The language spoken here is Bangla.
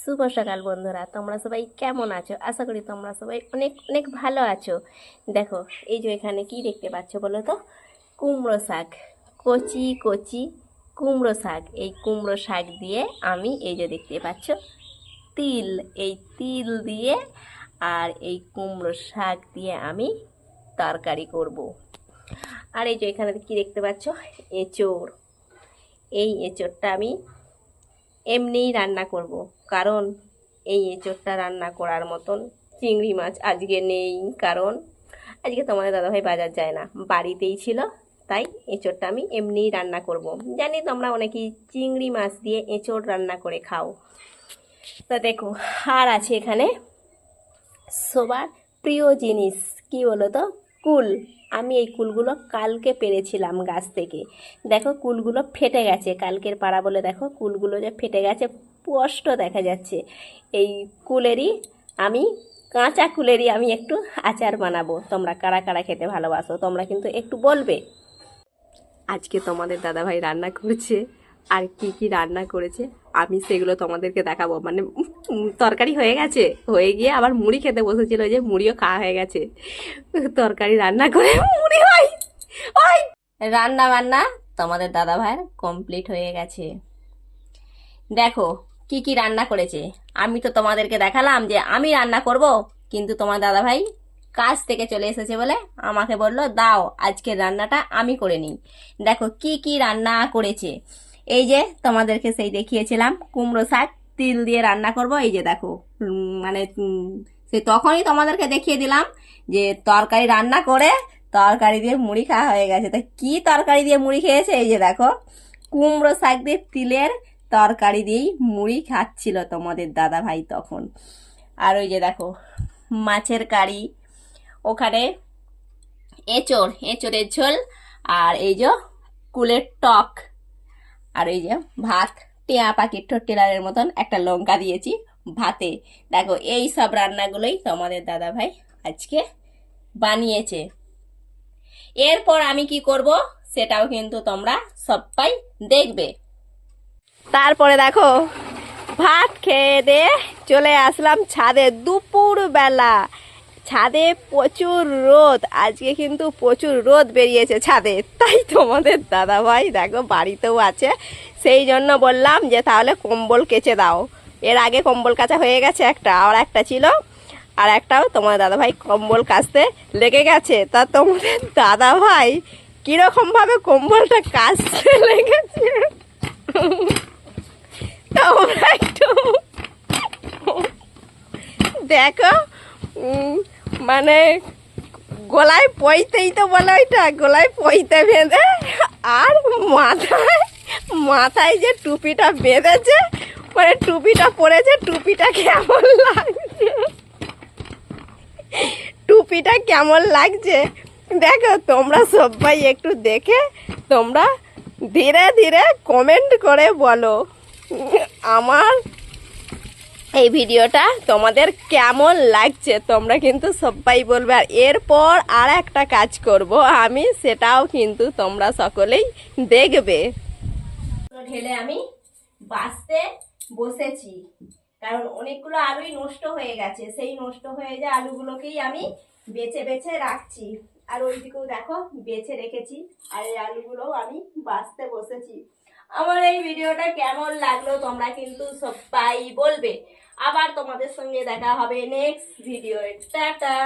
শুভ সকাল বন্ধুরা, তোমরা সবাই কেমন আছো? আশা করি তোমরা সবাই অনেক অনেক ভালো আছো। দেখো, এই যে এখানে কি দেখতে পাচ্ছ বলো তো? কুমড়ো শাক, কচি কচি, কুমড়ো শাক। এই কুমড়ো শাক দিয়ে আমি এই যে দেখতে পাচ্ছ, তিল। এই তিল দিয়ে আর এই কুমড়ো শাক দিয়ে আমি তরকারি করব। আর এই যে এখানে কি দেখতে পাচ্ছ? এঁচড়। এই এঁচড়টা আমি এমনিই রান্না করব। কারণ এই এঁচোড়টা রান্না করার মতন চিংড়ি মাছ আজকে নেই, কারণ আজকে তোমাদের দাদাভাই বাজার যায় না। বাড়িতেই ছিল, তাই এঁচোড়টা আমি এমনিই রান্না করব। জানি তোমরা অনেকেই চিংড়ি মাছ দিয়ে এঁচোড় রান্না করে খাও। তো দেখো, আর আছে এখানে সবার প্রিয় জিনিস, কি বলো তো কুল। আমি এই কুলগুলো কালকে পেরেছিলাম গাছ থেকে। দেখো কুলগুলো ফেটে গেছে, কালকের পাড়া বলে দেখো কুলগুলো যে ফেটে গেছে স্পষ্ট দেখা যাচ্ছে। এই কুলেরই আমি, কাঁচা কুলেরই আমি একটু আচার বানাবো। তোমরা কারা কারা খেতে ভালোবাসো, তোমরা কিন্তু একটু বলবে। আজকে তোমাদের দাদাভাই রান্না করছে আর কি কি রান্না করেছে, আমি সেগুলো তোমাদেরকে দেখাবো। মানে তরকারি হয়ে গেছে, হয়ে গিয়ে আবার মুড়ি খেতে বসেছিল যে মুড়িও খাওয়া হয়ে গেছে। তরকারি রান্না করে মুড়ি হয়। ওই! রান্না বান্না তোমাদের দাদা ভাইয়ের কমপ্লিট হয়ে গেছে। দেখো কি কি রান্না করেছে? আমি তো তোমাদেরকে দেখালাম যে আমি রান্না করব, কিন্তু তোমার দাদা ভাই কাজ থেকে চলে এসেছে বলে আমাকে বলল, দাও, আজকের রান্নাটা আমি করে নিই। দেখো কি কি রান্না করেছে। এই যে তোমাদেরকে সেই দেখিয়েছিলাম, কুমড়ো শাক, তিল দিয়ে রান্না করব। এই যে দেখো মানে সে তখনই তোমাদেরকে দেখিয়ে দিলাম যে তরকারি রান্না করে তরকারি দিয়ে মুড়ি খাওয়া হয়ে গেছে। তা কি তরকারি দিয়ে মুড়ি খেয়েছে? এই যে দেখো, কুমড়ো শাক দিয়ে তিলের তরকারি দিয়েই মুড়ি খাচ্ছিল তোমাদের দাদা ভাই তখন। আর ওই যে দেখো, মাছের কারি, ওখানে এঁচড়, এঁচড়ের ঝোল আর এই যে কুলের টক আর এই যে ভাত। টিয়া পাখির ঠোঁটেলারের মতন একটা লঙ্কা দিয়েছি ভাতে। দেখো, এই সব রান্নাগুলোই তোমাদের দাদা ভাই আজকে বানিয়েছে। এরপর আমি কি করব সেটাও কিন্তু তোমরা সবাই দেখবে। তারপরে দেখো, ভাত খেয়ে দিয়ে চলে আসলাম ছাদে দুপুর বেলা ছাদে প্রচুর রোদ, আজকে কিন্তু প্রচুর রোদ বেরিয়েছে ছাদে। তাই তোমাদের দাদা ভাই দেখো বাড়িতেও আছে, সেই জন্য বললাম যে তাহলে কম্বল কেচে দাও। এর আগে কম্বল কাচা হয়ে গেছে একটা, আর একটা ছিল। আর একটাও তোমার দাদা ভাই কম্বল কাচতে লেগে গেছে। তা তোমাদের দাদা ভাই কীরকম ভাবে কম্বলটা কাচতে লেগেছে তোমরা একটু দেখো মানে গলায় পইতেই তো বলে ওইটা, গলায় পইতে বেঁধে, আর মাথায় মাথায় যে টুপিটা বেঁধেছে মানে টুপিটা পরেছে, টুপিটা কেমন লাগছে? টুপিটা কেমন লাগছে? দেখো, তোমরা সবাই একটু দেখে, তোমরা ধীরে ধীরে কমেন্ট করে বলো। আমার এই ভিডিওটা তোমাদের কেমন লাগছে তোমরা কিন্তু সবাই বলবে। আর এরপর আর একটা কাজ করব আমি, সেটাও কিন্তু তোমরা সকলেই দেখবে। ঢেলে আমি বাঁচতে বসেছি। কারণ অনেকগুলো আলুই নষ্ট হয়ে গেছে। সেই নষ্ট হয়ে যায় আলুগুলোকেই আমি বেছে বেছে রাখছি। আর ওইদিকেও দেখো, বেছে রেখেছি। আর এই আলুগুলোও আমি বাঁচতে বসেছি। আমার এই ভিডিওটা কেমন লাগল তোমরা কিন্তু সবাই বলবে। আবার তোমাদের সঙ্গে দেখা হবে নেক্সট ভিডিও টাটা।